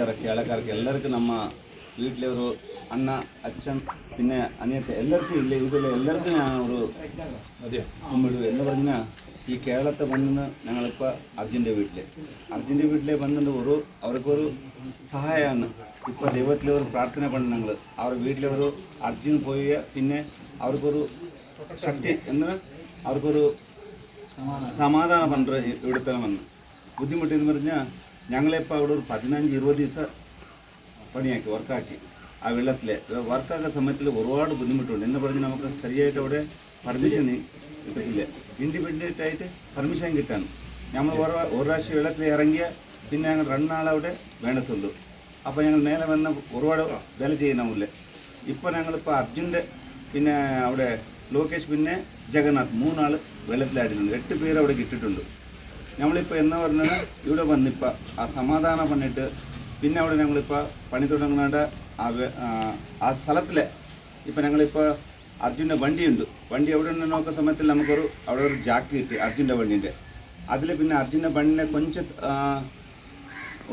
ഇളക്കാർക്ക് എല്ലാവർക്കും നമ്മ വീട്ടിലെ ഒരു അണ്ണ അച്ഛൻ പിന്നെ അനിയത്തെ എല്ലാവർക്കും ഇല്ല? ഇതിൽ എല്ലാവർക്കും ഞാൻ ഒരു കുമ്പിടും എന്ന് പറഞ്ഞാൽ ഈ കേരളത്തെ വന്നിന്ന് ഞങ്ങളിപ്പോൾ അർജുന്റെ വീട്ടിൽ അർജുന്റെ വീട്ടിലെ വന്നിട്ട് ഒരു അവർക്കൊരു സഹായമാണ് ഇപ്പോൾ ദൈവത്തിലെ ഒരു പ്രാർത്ഥന പണ്ട് ഞങ്ങൾ അവർ വീട്ടിലെ ഒരു അർജുൻ പോയ പിന്നെ അവർക്കൊരു ശക്തി എന്ന് അവർക്കൊരു സമാധാനം. പണ്ട് ഇവിടുത്തെ വന്ന്. ബുദ്ധിമുട്ടെന്ന് പറഞ്ഞാൽ ഞങ്ങളിപ്പോൾ അവിടെ ഒരു പതിനഞ്ച് ഇരുപത് ദിവസം പണിയാക്കി വർക്കാക്കി. ആ വെള്ളത്തിൽ വർക്കാക്കുന്ന സമയത്തിൽ ഒരുപാട് ബുദ്ധിമുട്ടുണ്ട്. എന്ന് പറഞ്ഞ് നമുക്ക് ശരിയായിട്ട് അവിടെ പെർമിഷൻ കിട്ടില്ല ഇൻഡിപെൻഡന്റ് ആയിട്ട് പെർമിഷൻ കിട്ടാൻ നമ്മൾ ഒരു പ്രാവശ്യം വെള്ളത്തിൽ ഇറങ്ങിയ പിന്നെ ഞങ്ങൾ രണ്ടാളവിടെ സ്വന്തം അപ്പോൾ ഞങ്ങൾ മേലെ വന്ന ഒരുപാട് വില ചെയ്യണമില്ല ഇപ്പോൾ ഞങ്ങളിപ്പോൾ അർജുന്റെ പിന്നെ അവിടെ ലോകേഷ് പിന്നെ ജഗന്നാഥ് മൂന്നാൾ വെള്ളത്തിലായിട്ടുണ്ട് എട്ട് പേര് അവിടെ കിട്ടിയിട്ടുണ്ട്. നമ്മളിപ്പോൾ എന്ന് പറഞ്ഞാൽ ഇവിടെ വന്നിപ്പോൾ ആ സമാധാനം പണിട്ട് പിന്നെ അവിടെ ഞങ്ങളിപ്പോൾ പണി തുടങ്ങുന്ന ആ സ്ഥലത്തിലെ ഇപ്പം ഞങ്ങളിപ്പോൾ അർജുന്റെ വണ്ടിയുണ്ട്. വണ്ടി എവിടെ ഉണ്ടെന്ന് നോക്കുന്ന സമയത്തിൽ നമുക്കൊരു അവിടെ ഒരു ജാക്ക് കിട്ടി അർജുന്റെ വണ്ടീന്റെ അതിൽ പിന്നെ അർജുന്റെ വണ്ടിനെ കൊഞ്ച്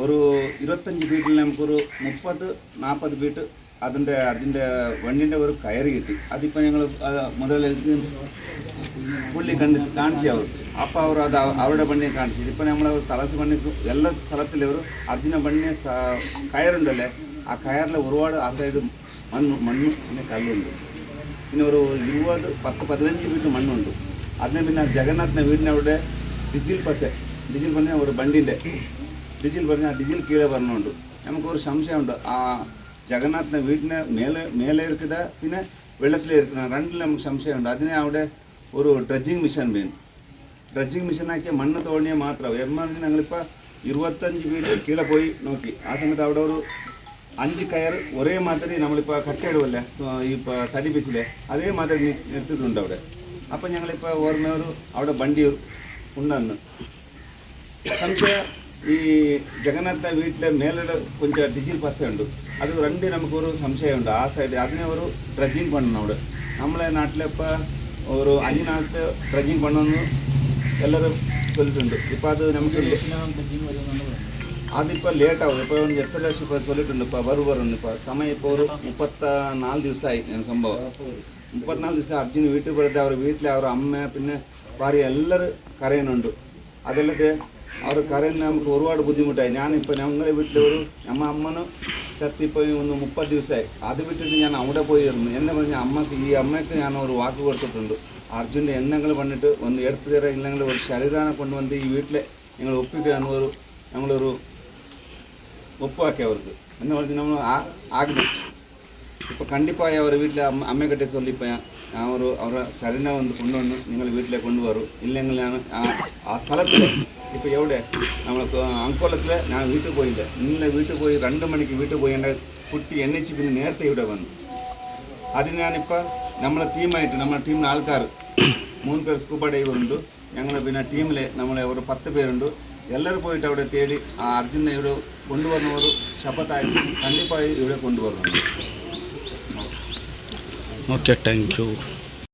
ഒരു ഇരുപത്തഞ്ച് ഫീറ്റിൽ നമുക്കൊരു മുപ്പത് നാൽപ്പത് ഫീറ്റ് അതിന്റെ അർജുന്റെ വണ്ടിന്റെ ഒരു കയറ് കിട്ടി. അതിപ്പോൾ ഞങ്ങൾ മുതലെടുത്ത് പുള്ളി കണ്ട് കാണിച്ചു അവർ അപ്പോൾ അവർ അത് അവ- അവരുടെ വണ്ടിയെ കാണിച്ചു ഇപ്പോൾ നമ്മൾ തലസ് വണ്ടിക്ക് എല്ലാ സ്ഥലത്തിലും ഒരു അർജുന വണ്ടിയെ സ- കയറുണ്ടല്ലേ ആ കയറിൽ ഒരുപാട് ആ സൈഡ് മണ്ണ് മണ്ണും പിന്നെ കല്ലുണ്ട് പിന്നെ ഒരു ഇരുപത് പത്ത് പതിനഞ്ച് ഫീറ്റ് മണ്ണുണ്ട് അതിന് പിന്നെ ജഗന്നാഥിന്റെ വീടിനവിടെ ഡിജിൽ പസെ ഡിജിൽ പറഞ്ഞ ഒരു വണ്ടിന്റെ ഡിജിൽ പറഞ്ഞാൽ ഡിജിൽ കീഴെ പറഞ്ഞുണ്ട് നമുക്കൊരു സംശയമുണ്ട് ആ ജഗന്നാഥിന്റെ വീട്ടിന് മേലെ മേലെ ഇരിക്കുന്ന പിന്നെ വെള്ളത്തിൽ ഇരിക്കുന്ന രണ്ടിലും നമുക്ക് സംശയമുണ്ട് അതിനെ അവിടെ ഒരു ഡ്രഡ്ജിങ് മിഷൻ വേണം ഡ്രഡ്ജിങ് മിഷനാക്കിയ മണ്ണ് തോണിയ മാത്രം. എമ്മാറിന് ഞങ്ങളിപ്പോൾ ഇരുപത്തഞ്ച് വീട് കീഴെ പോയി നോക്കി. ആ സമയത്ത് അവിടെ ഒരു അഞ്ച് കയർ ഒരേ മാതിരി നമ്മളിപ്പോൾ കട്ടയിടുമല്ലേ ഈ പ- തടി പീസിലെ. അതേ മാതിരി നി- നിർത്തിയിട്ടുണ്ട് അവിടെ. അപ്പം ഞങ്ങളിപ്പോൾ ഓർമ്മ ഒരു അവിടെ വണ്ടി ഉണ്ടെന്ന്. സംശയം ഈ ജഗന്നാഥ വീട്ടിലെ മേലെ കൊഞ്ചം ഡിജിൽ പസയുണ്ട് അത് രണ്ട് നമുക്കൊരു സംശയമുണ്ട്. ആ സൈഡ് അതിനെ ഒരു ഡ്രഡ്ജിങ് പണ്ണണം അവിടെ. നമ്മളെ നാട്ടിലിപ്പോൾ ഒരു അഞ്ചിനകത്ത് ഡ്രഡ്ജിങ് പണമെന്ന് എല്ലാവരും ചൊല്ലിട്ടുണ്ട് ഇപ്പം അത് നമുക്ക് அதிப்போ லேட் ஆகுது இப்போ வந்து எத்தனை லட்சம் ഇപ്പോൾ சொல்லிட்டு இப்போ ഇപ്പോൾ സമയം ഇപ്പോൾ ഒരു ஒரு നാല് ദിവസമായി திவசம் ஆயிட்டு என் சம்பவம் முப்பத்தி நாலு திவசம் அர்ஜுன் അവർ ಬರುತ್ತೆ ಅವ್ರ வீட்டில் ಅವ್ರ ഭാര്യ എല്ലാവരും കരയുന്നുണ്ട് അതല്ലാതെ അവർ കരയുന്ന നമുക്ക് ഒരുപാട് ബുദ്ധിമുട്ടായി ഞാനിപ്പോൾ ഞങ്ങളുടെ വീട്ടിൽ ഒരു നമ്മ അമ്മനും ചത്തിപ്പോയി ഒന്ന് മുപ്പത് ദിവസമായി അത് വിട്ടിട്ട് ഞാൻ അവിടെ പോയിരുന്നു എന്നെ പറഞ്ഞ അമ്മക്ക് ഈ അമ്മയ്ക്ക് ഞാൻ ഒരു വാക്ക് കൊടുത്തിട്ടുണ്ട് അർജുൻ്റെ എന്നെങ്കിലും പണിട്ട് ഒന്ന് എടുത്തു തരാൻ ഇല്ലെങ്കിൽ ഒരു ശരീരാനെ കൊണ്ടുവന്ന് ഈ വീട്ടിലെ ഞങ്ങൾ ഒപ്പിക്കാൻ ഒരു ഞങ്ങളൊരു ஒப்பாக்கி அவருக்கு என்ன வந்து நம்ம ஆ- ஆகணும் இப்போ கண்டிப்பாக அவர் வீட்டில் அம்மா அம்மைக்கிட்ட சொல்லிப்பேன் நான் ஒரு அவரை சடனாக வந்து கொண்டு வந்து நீங்கள் வீட்டில் கொண்டு வரும் இல்லைங்களா ആ സ്ഥലത്തിൽ ഇപ്പോൾ എവിടെ? നമ്മൾക്ക് അങ്കോലത്തിൽ ഞാൻ വീട്ടിൽ പോയില്ല ഇന്നലെ വീട്ടിൽ പോയി രണ്ട് മണിക്ക് വീട്ടിൽ പോയി എന്റെ കുട്ടി എണ്ണിച്ച് പിന്നെ നേരത്തെ ഇവിടെ വന്നു. അതിന് ഞാനിപ്പോൾ നമ്മളെ ടീമായിട്ട് നമ്മുടെ ടീമിലെ ആൾക്കാർ മൂന്ന് പേർ സ്കൂബ ഡൈവർ ഉണ്ട്. ഞങ്ങൾ പിന്നെ ടീമിലെ നമ്മളെ ഒരു പത്ത് പേരുണ്ട്. എല്ലാവരും പോയിട്ട് അവിടെ തേടി ആ അർജുനെ ഇവിടെ കൊണ്ടുവരുന്ന ഒരു ശപത്തായിട്ട് കണ്ടിപ്പായി ഇവിടെ കൊണ്ടുവരുന്നുണ്ട് ഓക്കെ താങ്ക് യു